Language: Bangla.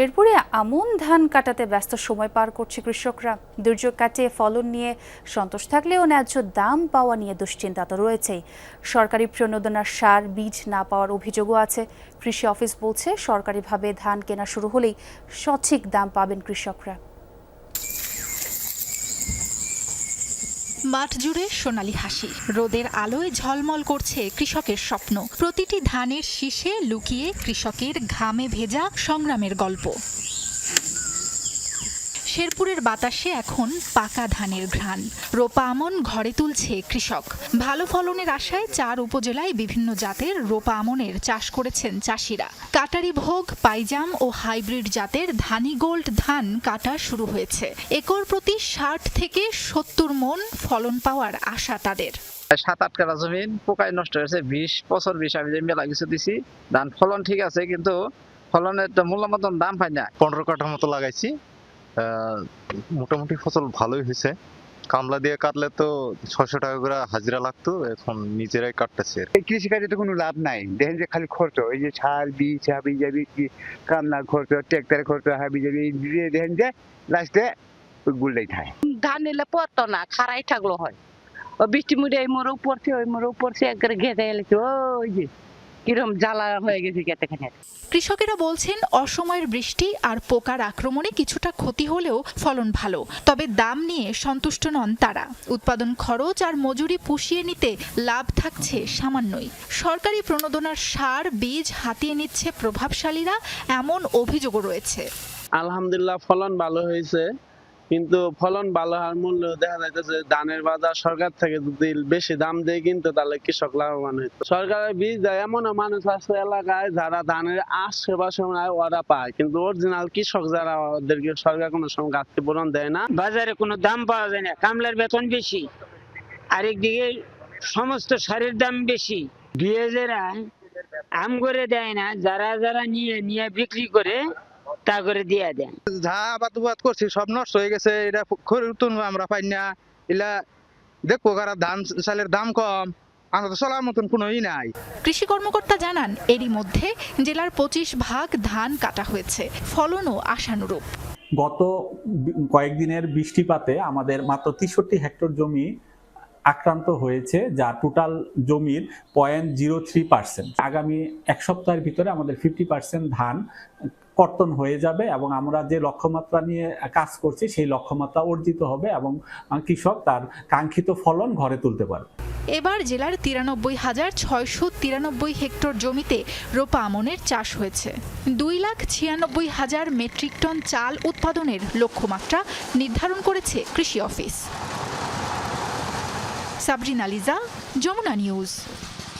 শেরপুরে আমন ধান কাটাতে ব্যস্ত সময় পার করছে কৃষকরা। দুর্যোগ কাটিয়ে ফলন নিয়ে সন্তোষ থাকলেও ন্যায্য দাম পাওয়া নিয়ে দুশ্চিন্তা তো রয়েছেই। সরকারি প্রণোদনার সার, বীজ না পাওয়ার অভিযোগও আছে। কৃষি অফিস বলছে, সরকারিভাবে ধান কেনা শুরু হলেই সঠিক দাম পাবেন কৃষকরা। মাঠ জুড়ে সোনালি হাসি। রোদের আলোয় ঝলমল করছে কৃষকের স্বপ্ন। প্রতিটি ধানের শীষে লুকিয়ে কৃষকের ঘামে ভেজা সংগ্রামের গল্প। শেরপুরের বাতাসে এখন পাকা ধানের ঘ্রাণ। রোপা আমন ঘরে তুলছে কৃষক। ভালো ফলনের আশায় চার উপজেলায় বিভিন্ন জাতের রোপা আমনের চাষ করেছেন চাষিরা। কাটারি ভোগ পাইজাম ও হাইব্রিড জাতের ধানি গোল্ড ধান কাটা শুরু হয়েছে। একর প্রতি ষাট থেকে সত্তর মন ফলন পাওয়ার আশা তাদের। সাত আট কাটা জমিন পোকায় নষ্ট হয়েছে। বিশ বছর বিশ আমি যে মেলা কিছু দিছি ধান ফলন ঠিক আছে কিন্তু ফলনের তো মূল্য মতন দাম পাই না। পনেরো কাঠা মতো লাগাইছি। মোটামুটি ফসল ভালোই হয়েছে। কামলা দিয়ে কাটলে তো ছয়শো টাকা করে হাজিরা লাগতো এখন নিজেরাই কাটতেছে। এই কৃষিকাজে তো কোনো লাভ নাই। দেখেন যে খালি খরচ এই যে সার বীজ হাবি যাবি কি কান্নার খরচ ট্রাক্টরের খরচ হাবি যাবি দেখেন যে লাস্টে গুলটাই থাকে। ধান নিলে পড়তো না খারাই থাকল হয়। ও বৃষ্টি মুড়ে এই মোড়ে পড়ছে ওই মোড়ে পড়ছে একবারে ঘেঁটে গেছে। ওই যে কিরম জ্বালা হয়ে গেছে গেতে খানে কৃষকেরা বলছেন অসময়ের বৃষ্টি আর পোকার আক্রমণে কিছুটা ক্ষতি হলেও ফলন ভালো তবে দাম নিয়ে সন্তুষ্ট নন তারা। উৎপাদন খরচ আর মজুরি পুষিয়ে নিতে লাভ থাকছে সামান্যই। সরকারি প্রণোদনার সার বীজ হাতিয়ে নিচ্ছে প্রভাবশালীরা এমন অভিযোগও রয়েছে। আলহামদুলিল্লাহ ফলন ভালো হয়েছে। কিন্তু ফলন ভালো হওয়ার মূল্য দেখা যাইতেছে ধানের বাজার সরকার থেকে যদি বেশি দাম দেয় কিন্তু তাহলে কৃষক লাভবান হইতো সরকারের বীজ দেয় এমনও মানুষ আছে এলাকায় যারা ধানের আশেপাশে ওরা পায়, কিন্তু অরিজিনাল কৃষক যারা ওদেরকে সরকার কোনো সময় গাছটি পূরণ দেয় না। বাজারে কোনো দাম পাওয়া যায় না, কামলার বেতন বেশি, আরেকদিকে সমস্ত সারের দাম বেশি। দুয়েজেরা আম করে দেয় না, যারা যারা নিয়ে নিয়ে বিক্রি করে তা করে দিয়ে দেয় যা আবাদ উবাদ করছি সব নষ্ট হয়ে গেছে এটা খরুন আমরা পাই না। এলা দেখব কারা ধান চালের দাম কম আমরা তো চলার মতন কোনো ই নাই। কৃষি কর্মকর্তা জানান এরই মধ্যে জেলার পঁচিশ ভাগ ধান কাটা হয়েছে ফলনও আশানুরূপ। গত কয়েকদিনের বৃষ্টিপাতে আমাদের মাত্র তেষট্টি হেক্টর জমি আক্রান্ত হয়েছে, যা টোটাল জমির পয়েন্ট জিরো থ্রি পার্সেন্ট আগামী এক সপ্তাহের ভিতরে আমাদের ফিফটি পার্সেন্ট ধান কর্তন হয়ে যাবে এবং আমরা যে লক্ষ্যমাত্রা নিয়ে কাজ করছি, সেই লক্ষ্যমাত্রা অর্জিত হবে এবং কৃষক তার কাঙ্ক্ষিত ফলন ঘরে তুলতে পারবে। এবার জেলার তিরানব্বই হাজার ছয়শো তিরানব্বই হেক্টর জমিতে রোপা আমনের চাষ হয়েছে। দুই লাখ ছিয়ানব্বই হাজার মেট্রিক টন চাল উৎপাদনের লক্ষ্যমাত্রা নির্ধারণ করেছে কৃষি অফিস। সাবরিন আলিজা যমুনা নিউজ।